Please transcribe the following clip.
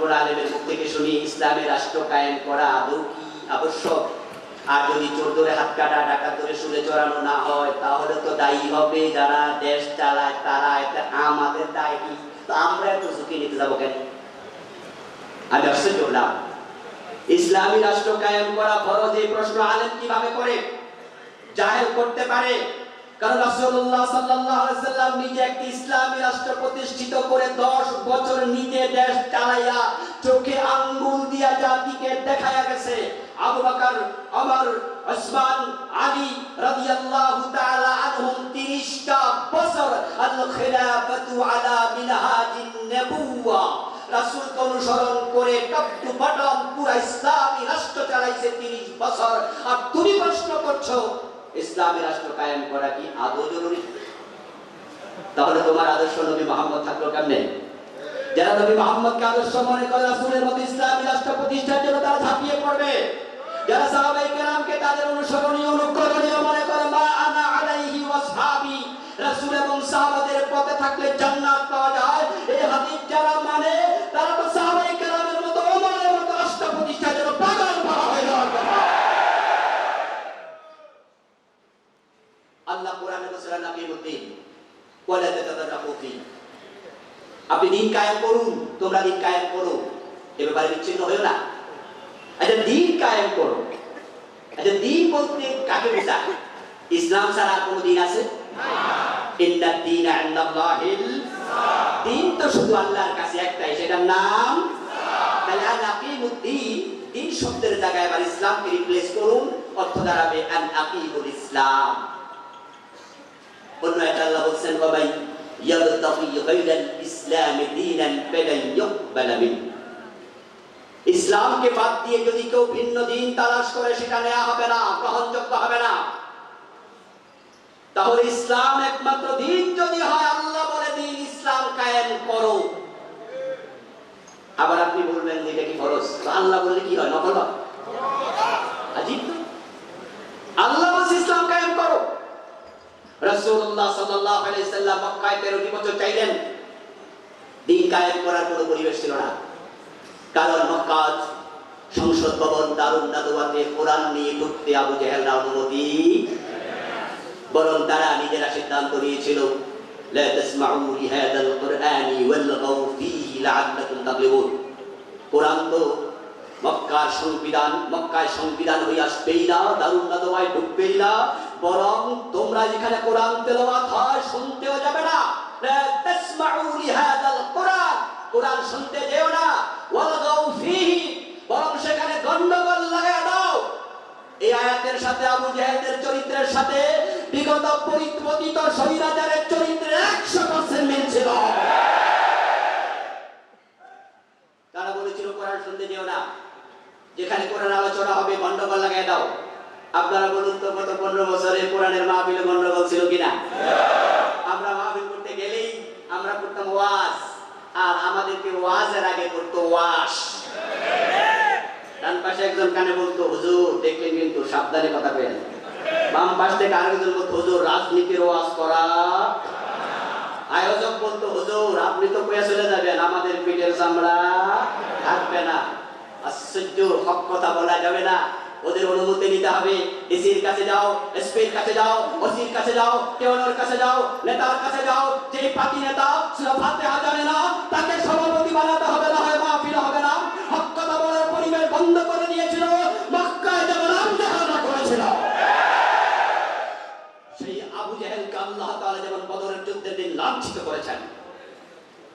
বড় আলেমের মুখ থেকে শুনি ইসলামের রাষ্ট্র কায়েম করা আদৌ কি আবশ্যক? আর যদি চোর ধরে হাত কাটা, ডাকাত ধরে চড়ানো না হয়, তাহলে তো দায়ী হবে যারা দেশ চালায়, তারা এটা আমাদের দায় কি? আমরা ঝুঁকি নিতে যাব কেন? আমি ইসলামী রাষ্ট্র কায়েম করা ফরজ এই প্রশ্ন আলেম কীভাবে করে? জাহের করতে পারে কারণ রাসূলুল্লাহ সাল্লাল্লাহু আলাইহি সাল্লাম নিজে একটি ইসলামী রাষ্ট্র প্রতিষ্ঠিত করে 10 বছর নিজে দেশ চালাইয়া চোখে আঙ্গুল দিয়া জাতিকে দেখায়া গেছে। আবু বকর, ওমর, ওসমান, আলী রাদিয়াল্লাহু তাআলা আনহুম 30 টা বছর আল খিলাফাতু আলা মিনহাজিন নবুওয়া। রাসূলকে অনুসরণ করে টপ বটম পুরা ইসলামী রাষ্ট্র চালাইছে 30 বছর। আর তুমি প্রশ্ন করছ ইসলামী রাষ্ট্র কায়েম করা কি আদৌ জরুরি? তাহলে তোমার আদর্শ নবী মোহাম্মদ থাকল কেমনে? যারা নবী মোহাম্মদকে আদর্শ মনে করে রাসূলের মতো ইসলামী রাষ্ট্র প্রতিষ্ঠার জন্য তারা ঝাঁপিয়ে পড়বে। যারা সাহাবাই কেরামকে তাদের অনুসরণীয় অনুকরণীয় মনে করে, মা আনা আলাইহি ওয়াসহাবি রাসূল এবং সাহাবাদের পথে থাকলে নাকিমুদ্দিন ওয়ালা তাতাদাররাকু ফি আপনি দিন কায়েম করুন, তোমরা দিন কায়েম করো। এ ব্যাপারে বিচ্ছিন্ন হয়েও না। আচ্ছা দিন কায়েম করো। আচ্ছা দিন বলতে কাকে বোঝায়? ইসলাম ছাড়া কোনো দিন আছে? দিন তো শুধু আল্লাহর কাছে একটাই, সেটার নাম তাহলে আল আকিমুদ্দিন দিন শব্দের জায়গায় আবার ইসলামকে রিপ্লেস করুন। অর্থ দাঁড়াবে আল আকিমুল ইসলাম। অন্য একটা আল্লাহ বলছেন বাবাই ইসলামকে বাদ দিয়ে যদি কেউ ভিন্ন দিন তালাশ করে সেটা নেওয়া হবে না গ্রহণযোগ্য হবে না তাহলে ইসলাম একমাত্র দিন যদি হয় আল্লাহ বলে দিন ইসলাম কায়েম করো আবার আপনি বলবেন এটা কি ফরজ আল্লাহ বললে কি হয় নকল হয়? আজীব তো। আল্লাহ বলছে ইসলাম কায়েম করো রাসূলুল্লাহ সাল্লাল্লাহু আলাইহি সাল্লাম মক্কায় 13 বছর চাইলেন দিন কায়েম করার কোনো পরিবেশ ছিল না কারণ মক্কাজ সংসদ ভবন দারুন নাদুয়াতে কোরআন নিয়ে ঢুকতে আবু জেহেলরা অনুমতি বরং তারা নিজেরা সিদ্ধান্ত নিয়েছিল لا تسمعوا لهذا القرآن والغوا فيه لعلكم تغلبون কোরআন তো মক্কার সংবিধান মক্কায় সংবিধান হয়ে আসবেই না দারুন নাদুয়ায় ঢুকবেই না বরং তোমরা যেখানে কোরআন তেলাওয়াত হয় শুনতেও যাবে না। তাসমাউ লিহাদাল কোরআন। কোরআন শুনতে যেও না। ওয়ালগাউ ফিহি। বরং সেখানে গন্ডগোল লাগায় দাও। এই আয়াতের সাথে আবু জাহেদের চরিত্রের সাথে বিগত পরিবর্তিত সৈরাচারের চরিত্রের একশো পার্সেন্ট মিল তারা বলেছিল, কোরআন শুনতে যেও না। যেখানে কোরআন আলোচনা হবে গন্ডগোল লাগায় দাও। আপনারা বলুন তো, গত পনেরো বছরে কোরআনের মাহফিলে গন্ডগোল ছিল কিনা? আমরা মাহফিল করতে গেলেই আমরা করতাম ওয়াজ, আর আমাদেরকে ওয়াজের আগে করতো ওয়াশ। ডান পাশে একজন কানে বলতো, হুজুর, দেখলেন কিন্তু, সাবধানে কথা পেন বাম পাশ থেকে আরেকজন বলতো, হুজুর, রাজনীতির ওয়াজ করা। আয়োজক বলতো, হুজুর, আপনি তো কয়ে চলে যাবেন, আমাদের পিঠের চামড়া থাকবে না। আশ্চর্য, হক কথা বলা যাবে না। ওদের অনুমতি নিতে হবে। এসির কাছে যাও, এসপির কাছে যাও, ওসির কাছে যাও কেওয়ানোর কাছে যাও, নেতার কাছে যাও, যেই পার্টি নেতা, সেটা